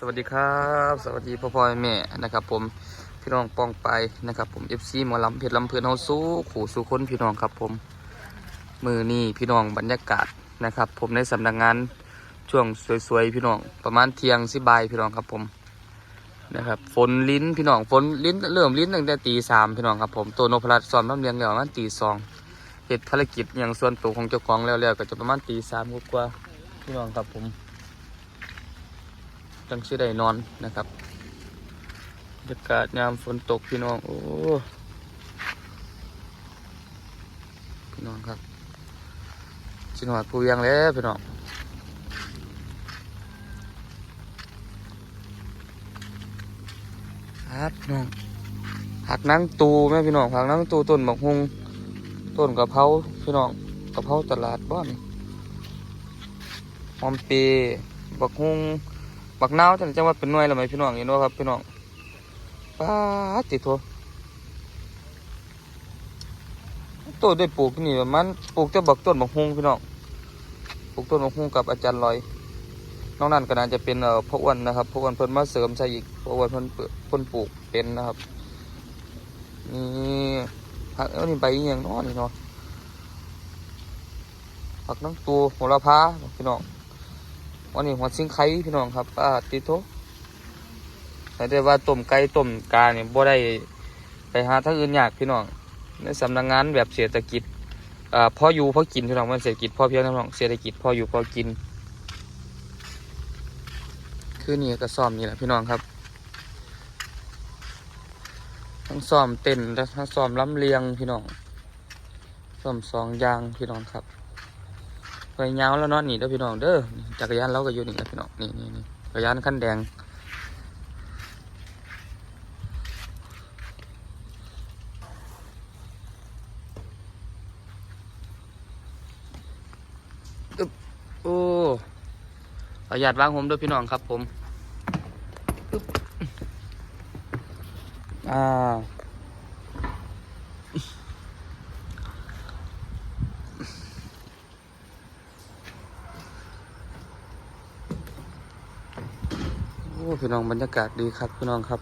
สวัสดีครับ สวัสดีพ่อพ่อแม่นะครับ ผมพี่น้องปองไปนะครับ ผมเอฟซีหมอลำเพชรลำเพลินเฮาสู้ขู่สู้คนพี่น้องครับ ผมมือนี่พี่น้องบรรยากาศนะครับ ผมในสำนักงานช่วงสวยๆพี่น้องประมาณเที่ยงสิบายพี่น้องครับผมนะครับฝนลิ้นพี่น้องฝนลิ้นเริ่มลิ้นตั้งแต่ตีสามพี่น้องครับผมตัวนพรัตน์สอนน้ำเลี้ยงแล้วประมาณตีสองเหตุภารกิจอย่างส่วนตัวของเจ้าของแล้วๆก็จะประมาณตีสามกว่าพี่น้องครับผม จังสิได้นอนนะครับบรรยากาศยามฝนตกพี่น้อง โอ้พี่น้องครับชินหอดผู้ยังแล้วพี่น้องครับพี่น้องหักนั่งตูแม่พี่น้องหักนั่งตูต้นบักฮุงต้นกะเพราพี่น้องกะเพราตลาดบ้านหอมเปร์บักฮุง บักนาวจังจังว่าเป็นหน่วยแล้วไหมพี่น้องเห็นว่าครับพี่น้องป้าติดโทต้นได้ปลูกนี่ประมันปลูกแต่บักต้นบักฮุงพี่น้องปลูกต้นบักฮุงกับอาจารย์ลอยนอกนั้นก็น่าจะเป็นเอ่อพ่ออ้วนนะครับพ่ออ้วนเพิ่นมาเสริมใส่อีกพ่ออ้วนเพิ่นเปิดเพิ่นปลูกเป็นนะครับนี่ผักเอานี่ใบย่างน้อนี่เนาะผักน้ำตัวโหระพาพี่น้อง วันนี้หัวซิงไข่พี่น้องครับป้าติโตแต่ว่าต้มไก่ต้มกาเนี่ยบ่ได้ไปหาทางอื่นยากพี่น้องในสำนักงานแบบเศรษฐกิจอ่าพออยู่พอกินพี่น้องมันเศรษฐกิจพอเพียงพี่น้องเศรษฐกิจพออยู่พอกิน คือนี่ก็ซ่อมนี่แหละพี่น้องครับ ทั้งซ่อมเต้นและทั้งซ่อมลำเลียงพี่น้องซ่อมสองอย่างพี่น้องครับ ไปยาวแล้วเนาะนี่เด้อพี่น้องเด้อจักรยานเราก็อยู่นี่แหละพี่น้องนี่นี่นี่จักรยานคันแดงอึ๊บโอ้ประหยัดวางผมด้วยพี่น้องครับผมอึ๊บอ่า พี่น้องบรรยากาศดีครับพี่น้องครับ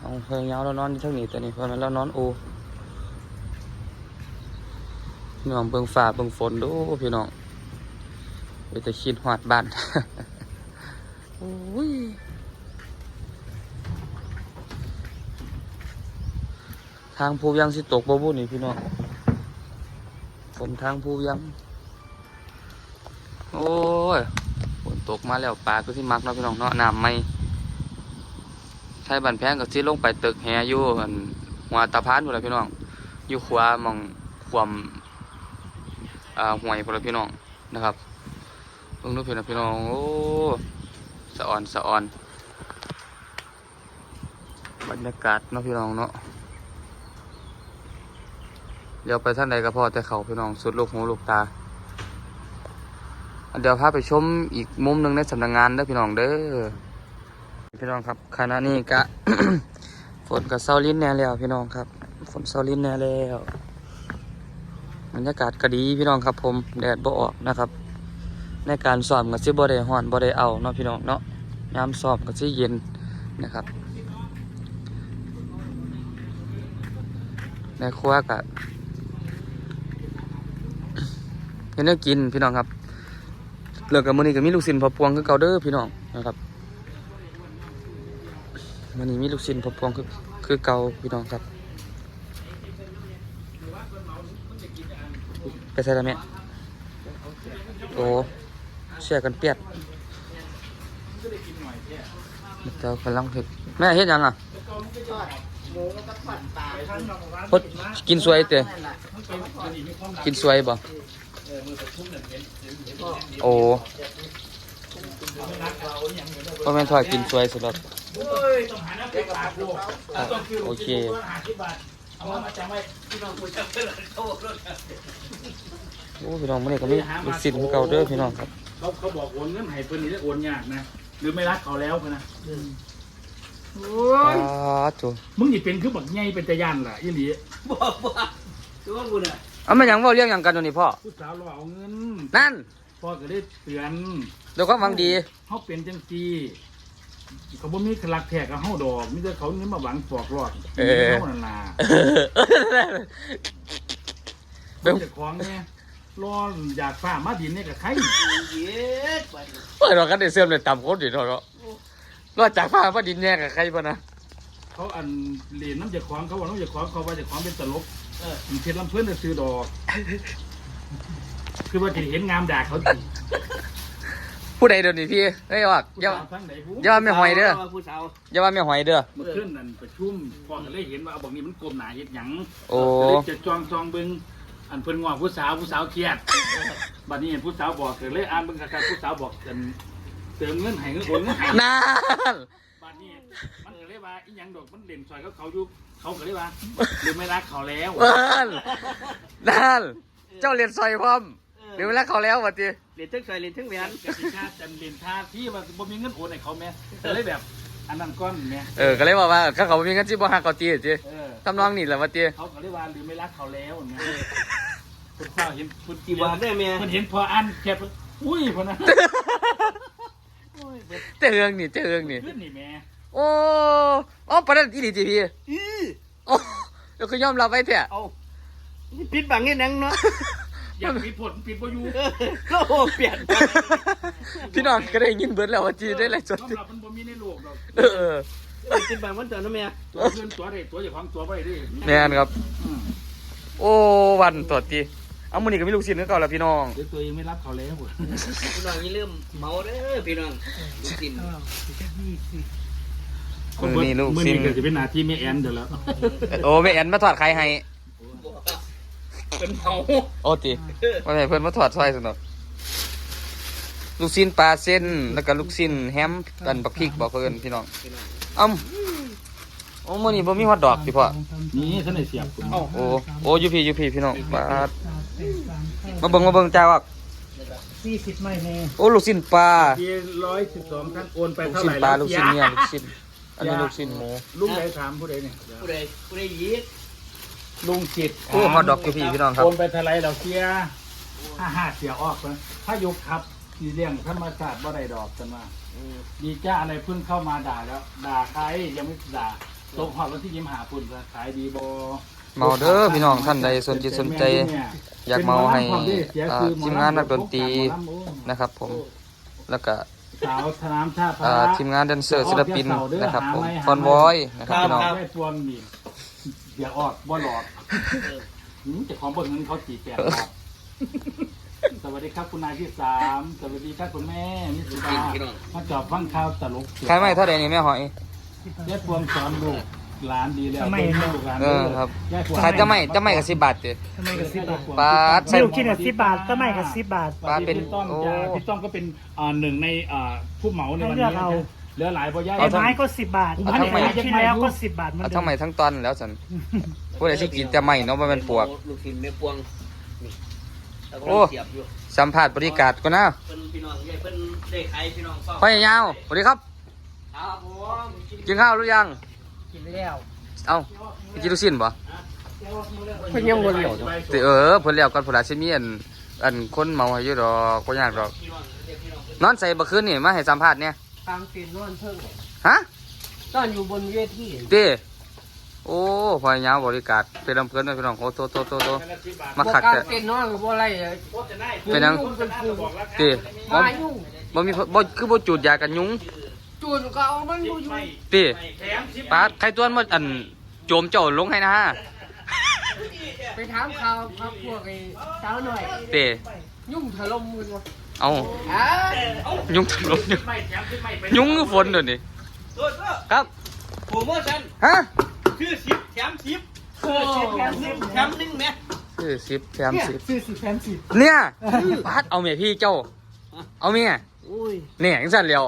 เอาเพลงยาวแล้วนอนที่เท่านี้แต่นี่เพราะนั้นแล้วนอนโอพี่น้องเบิ่งฝ่าเบิ่งฝนดูพี่น้องไปแต่คิดหอดบ้านโอ้ยทางภูยังสิตกบ่บุนี่พี่น้องฝนทางภูยัง โอ้ย ตกมาแล้วปลาก็ที่มักเนาะพี่น้องเนาะน้ำไม่ใช้บันแพงก็ที่ลงไปตึกแฮอยู่หัวตาพานพุ่นละพี่น้องอยู่ขวามองควมอ่าห่วยพุ่นละพี่น้องนะครับเบิ่งดูพี่น้องพี่น้องโอ้สะอ่อนสะอ่อน บรรยากาศเนาะพี่น้องเนาะเดี๋ยวไปท่านใดก็พอแต่เขาพี่น้องสุดลูกหูลูกตา เดี๋ยวพาไปชมอีกมุมหนึ่งในสำนักงานเด้อพี่น้องเด้อพี่น้องครับขณะนี้กะ ฝนกับเซาลินแน่แล้วพี่น้องครับ ฝนเซาลินแน่แล้วบรรยากาศก็ดีพี่น้องครับผมแดดบ่ออกนะครับ ในการซ้อมก็สิบ่ได้ฮ้อนบ่ได้เอาเนาะพี่น้องเนาะยามซ้อมก็สิเย็นนะครับในครัวก็เฮ็ดแนวกินพี่น้องครับ เลิกกับมือนี้ก็มีลูกศิษย์พอพวงคือเก่าเด้อพี่น้องนะครับมื้อนี้มีลูกศิษย์พอพวงคือคือเก่าพี่น้องครับไปใส่ละแม่โอ้เชื่อกันเปียดเจ้ากำลังเฮ็ดแม่เฮ็ดยังอะพดกินสวยเตะกินสวยบ่ โอ้พ่อแม่นทอดกินสวยสุดแล้วโอ้ยต้องหาน้ำพริกปลาดูต้องคิวโอเคตัวละห้าสิบบาทเอามาจำไว้พี่น้องคุยกันเลยโทษรถโอ้พี่น้องมื้อนี้ก็มีลูกศิษย์คือเก่าเด้อพี่น้องครับเขาเขาบอกโอนเงินให้เพิ่นนี่จะโอนยากนะหรือไม่รักเขาแล้วพะนะโอ้อ้ายจูมึงนี่เป็นคือบักใหญ่เป็นตะยานล่ะอีหลีบอกว่าตัวกูน่ะ เอามาหยังเว้าเรื่องหยังกันตัวนี้พ่อ ผู้สาวเราเอาเงินนั่นพ่อก็ได้เตือนเดี๋ยวความหวังดี เขาเป็นจังซี่เขาบ่มีขลักแทกกับเฮาดอกมีแต่เขาเนี่ยมาหวังปอกรอดเออ เฮานั่นล่ะเบิ่งเจ้าของเนี่ยรออยากฟ้ามาดินเนี่ยกับใครเย็ดไป เปิดเรากันได้เสื่อมเลยต่ำโคตรดีเนาะเนาะรอดจากฟ้าว่าดินแยกกับใครป่ะนะ เขาอันเรียนน้ำเจ้าของเขาว่าน้ำเจ้าของเขาว่าเจ้าของเป็นตลกเออ มันเพชรลำเพื่อนจะซื้อดอก คือว่าจะเห็นงามด่าเขาจริงผู้ใดเดี๋ยวนี้พี่เฮ้ยว่าผู้อย่าสาวทั้งไหนผู้อย่าว่าไม่หอยเด้อ ผู้สาวอย่าว่าไม่หอยเด้อ เมื่อคืนนั่นประชุมพอก็เลยเห็นว่าเอาบอกนี้มันกลมหนาเฮ็ดหยังโอ้ ก็เลยจะจองจองเบิ่งอันเพิ่นงอผู้สาวผู้สาวเครียดบัดนี้เห็นผู้สาวบอกก็เลยอ่านเบิ่งคักๆผู้สาวบอกกันเติมเงินให้เงินโอนเงินให้นั่นบัด นี้มันก็เลยว่าอีหยังดอกมันเล่นซอยเขาเขาอยู่เขาก็เลยว่าหรือไม่รักเขาแล้วนั่นนั่นเจ้าเรียนซอยพร้อมเดี๋ยวเวลาเขาแล้ววะจีเรียนทั้งซอยเรียนทั้งแหวนกติกาจันเล่นท่าที่ว่าบ่มีเงินโอนให้เขาแม่ก็เลยแบบอันนั้นก้อนแม่เออก็เลยบอกว่าถ้าเขาบ่มีเงินจิบ่หักเขาจีจีเออทำนองนี่แหละวะจีเขาก็เลยว่าหรือไม่รักเขาแล้วเนี่ยคุณพ่อเห็นคุณกี่บาทได้เมียมันเห็นพออันแค่เพิ่นอุ้ยพอนะโอ้ย เบิดเจ้าเฮืองนี่เจ้าเฮืองนี่ ขึ้นนี่แม่โอ้อ๋อประเด็นอีหลีจีพี่อื้อโอ้เดี๋ยวคือยอมรับไว้เถอะเอาปิดบังนี่นังเนาะอยากปิดผลปิดบ่อยู่เออโลกเปลี่ยนไปพี่น้องก็ได้ยินเบิดแล้วว่าจีได้ไรสดสำหรับมันบ่มีในโลกดอกเออเออเออปิดบังมันเถอะนะเมียตัวเงินตัวใดตัวเจ้าของตัวบ่ได้ดิแม่นครับ อืมโอ้วันตัวจี เอามือนี่ก็มีลูกศิษย์นึกเก่าแล้วพี่น้อง เดี๋ยวตัวเองไม่รับเขาแล้วพี่น้องอย่าลืมเมาเด้อพี่น้องลูกกินมือนี่ลูกมื้อศิษนี้ย์ก็จะเป็นหน้าที่แม่แอนเดี๋ยวแล้วโอ้แม่แอนมาถอดไข่ให้เป็นเมาโอ้ตีว่าไงเพื่อนมาถอดซอยสนอกลูกชิ้นปลาเส้นแล้วก็ลูกชิ้นแฮมอันบักพริกบอกเพื่อนพี่น้องพี่น้องเอ้าโอ้มื้อนี้บ่มีฮอทดอกพี่พ่อนี่ท่านได้เสียบคุณเอ้าโอ้โอ้อยู่พี่อยู่พี่พี่น้องปลาด มาเบิ่งมาเบิ่งจ้าวักสี่สิบไม่แน่โอ้ลูกชิ้นปลาที่ร้อยสิบสองท่านโอนไปลูกเท่าชิ้ไหนร่ปลาแล้วลูกชิ้นเนี่ยลูกชิ้นอันนี้ลูกชิ้นหมูลุงใดถามผู้ใดเนี่ยผู้ใดผู้ใดยีดลุงจิตโอ้ฮอทดอกอยู่พี่พี่น้องครับโอนไปเท่าไหร่เราเสียห้าห้าเสียออกนะถ้ายกครับสีเลี้ยงธรรมศาสตร์บ่ได้ดอกกันว่าอืมดีจ้าอะไรเพิ่งเข้ามาด่าแล้ว ด่าใครยังไม่ด่าตกหอบวันที่ยิ้มหาปุ่นจะขายดีบอ เมาเด้อพี่น้องท่านใดสนจิตสนใจ อยากเมาให้อ่าทีมงานนักดนตรีนะครับ ผมแล้วก็สาวสนามท่าพอ่าระทีมงานแดนเซอร์ศิลปินนะครับ ผมฟอนวอยนะครับพี่น้อง ได้ปวงนี่อย่าออดบ่หลอดหืมเจะของเบิกเงินเขาจีแปดบาทสวัสดีครับคุณนายที่สามสวัสดีครับคุณแม่นิสุดามาจอบฟังข่าวตลกใครไม่เท่าใดนี่แม่หอยยายพวงสอนลูก หลานดีแล้วไม่ลูกหลานเออครับยายพวงใครจะไม่จะไม่กับสิบบาทเด้ทำไมกับสิบบาทปาดไม่ลูกชิ้นกับสิบบาทก็ไม่กับสิบบาทปลาเป็นพี่ต้องโอ้ จ้าพี่ต้องก็เป็นอ่าหนึ่งในอ่าผู้เหมาในวันให้เลืนี้อกเอาเหลือหลายบ่ย่าย ไอ้ไม้ก็สิบบาทเอาอันทั้งไม้นี้ที่แล้วก็สิบบาทเหมือนเอาเดิทั้งม ใหม่ทั้งตอนแล้วสันผู้ใดสิกินแต่ไม่เนาะบ่แม่นปวก ลูกกินแม่ปวงนี่แล้วก็โอ้ เสียบอยู่สัมภาษณ์บริการก็นะเพิ่นพี่น้องใหญ่เพิ่นได้ขายพี่น้องเฝ้าพ่อยาวสวัสดีครับ ครับผมกินข้าวหรือยัง กินแล้วเอ้าไปกินลูกชิ้นบ่เพิ่นยังวนอยู่ติเออเพิ่นแล้วก่อนพุ่นล่ะสิมีอันอันคนเมาให้อยู่ดอกบ่ยากดอกพี่น้องเรียกพี่น้องนอนใส่บ่คืนนี่มาให้สัมภาษณ์เนี่ยตามตีนนอนเพิ่งฮะตอนอยู่บนเวทีเต้โอ้พ่อยาวบริการเป็นลำเพิ่นเนาะพี่น้องโอ้โตโตโตโตมาคักแต่เต้นนอนกับบ่อะไรเป็นหยังเต้บ่มายุ่งบ่มีบ่คือบ่จูดยากันยุง จูนก็เอามันบ่อยู่เต้ปาดใครตัวนมาอันโจมเจ้าลงให้นะฮะไปถามข่าวพักพวกไอ้สาวหน่อยเต้ยุ่งถล่มมือวะเอาอ้ายุงถล่มยุงยุงคือฝนเดี๋ยวนี้โทษครับโปรโมชั่นฮะคือสิบแถมสิบเออสิบแถมสิบแถมหนึ่งแม่ซื้อสิบแถมเนี่ยสิบซื้อสิบแถมสิบเนี่ยปาดเอาเมียพี่เจ้า เอาเมียอุ้ยเนี่ยจังสั่นแล้ว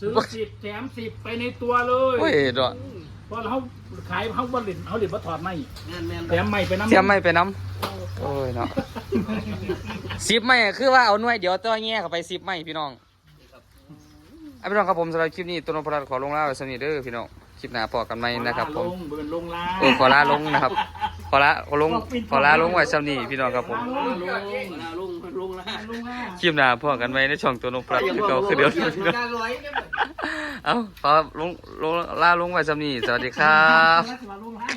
ซื้อสิบแถมสิบไปในตัวเลยโอ้ยดอกเพราะเขาขายเขาบริษัทเขาเรียกว่าถอดไม่แม่นแม่นแถมไม่ไปน้ำเสียไม่ไปน้ำโอ้ยเนาะสิบไม่คือว่าเอาหน่วยเดี๋ยวตัวแง่เข้าไปสิบไม่พี่น้องอะพี่น้องครับผมสำหรับคลิปนี้ตัวนพรัตน์ขอลงลาไว้สนิทเด้อพี่น้องคลิปหน้าพอกันไหมนะครับผมลงเบิร์นลงลาเออขอลาลงนะครับ ขอลาขอลงขอลาลงไว้สำนีพี่น้องครับผม ลงลงลาลุงลุงละลุงอะคลิปหน้าพอกันไว้ในช่องตัวนกปลาคือเก่าคือเดียวการร้อยเนี่ยเอ้าขอลงลงล่าลงไว้สำนี้สวัสดีครับลุงให้